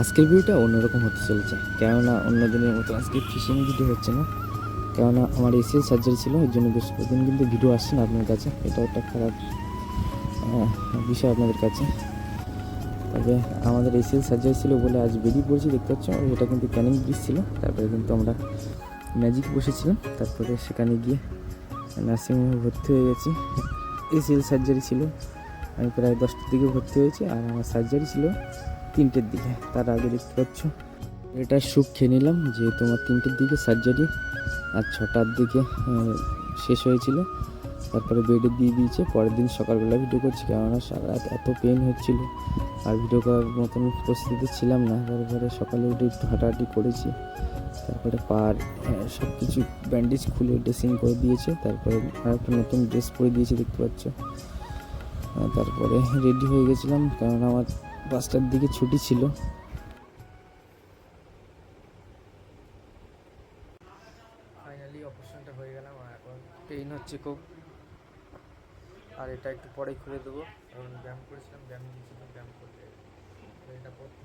আজকের ভিডিওটা অন্যরকম হতে চলেছে। কেননা অন্য দিনের মতো আজকে ফিশিং ভিডিও হচ্ছে না। কেননা আমার এসিএল সার্জারি ছিল ওই জন্য বেশ কদিন কিন্তু ভিডিও আসছে না আপনার কাছে। এটা একটা খারাপ বিষয় আপনাদের কাছে। তবে আমাদের এসিএল সার্জারি ছিল বলে আজ বেরিয়ে পড়েছি, দেখতে পাচ্ছ? এটা কিন্তু ক্যানিং ব্রিজ ছিল। তারপরে কিন্তু আমরা ম্যাজিক বসেছিলাম। তারপরে সেখানে গিয়ে নার্সিংহোমে ভর্তি হয়ে গেছি। এসিএল সার্জারি ছিল। আমি প্রায় দশটার দিকে ভর্তি হয়েছি আর আমার সার্জারি ছিল তিনটের দিকে, তার আগে দেখতে পাচ্ছ, এটা স্যুপ খেয়ে নিলাম, যে তোমার তিনটের দিকে সার্জারি আর ছটার দিকে শেষ হয়েছিল। তারপরে বেডে দিয়ে দিয়েছে, পরের দিন সকালবেলা ভিডিও করছি, কেননা সারা এত পেন হচ্ছিল। আর ভিডিও করার মতন পরিস্থিতিতে ছিলাম না তারপরে সকালে উঠে একটু হাঁটাহাঁটি করেছি। তারপরে পার সব কিছু ব্যান্ডেজ খুলে ড্রেসিং করে দিয়েছে, তারপরে আর একটা নতুন ড্রেস পরে দিয়েছে, দেখতে পাচ্ছ। তারপরে রেডি হয়ে গেছিলাম কারণ আমার পাঁচটার দিকে ছুটি ছিল। ফাইনালি অপারেশনটা হয়ে গেলাম, আর এখন পেইন হচ্ছে খুব। আর এটা একটু পরে খুলে দেবো, কারণ ব্যায়াম করেছিলাম, ব্যায়াম দিয়েছিলাম ব্যায়াম করলে এটা পড়তে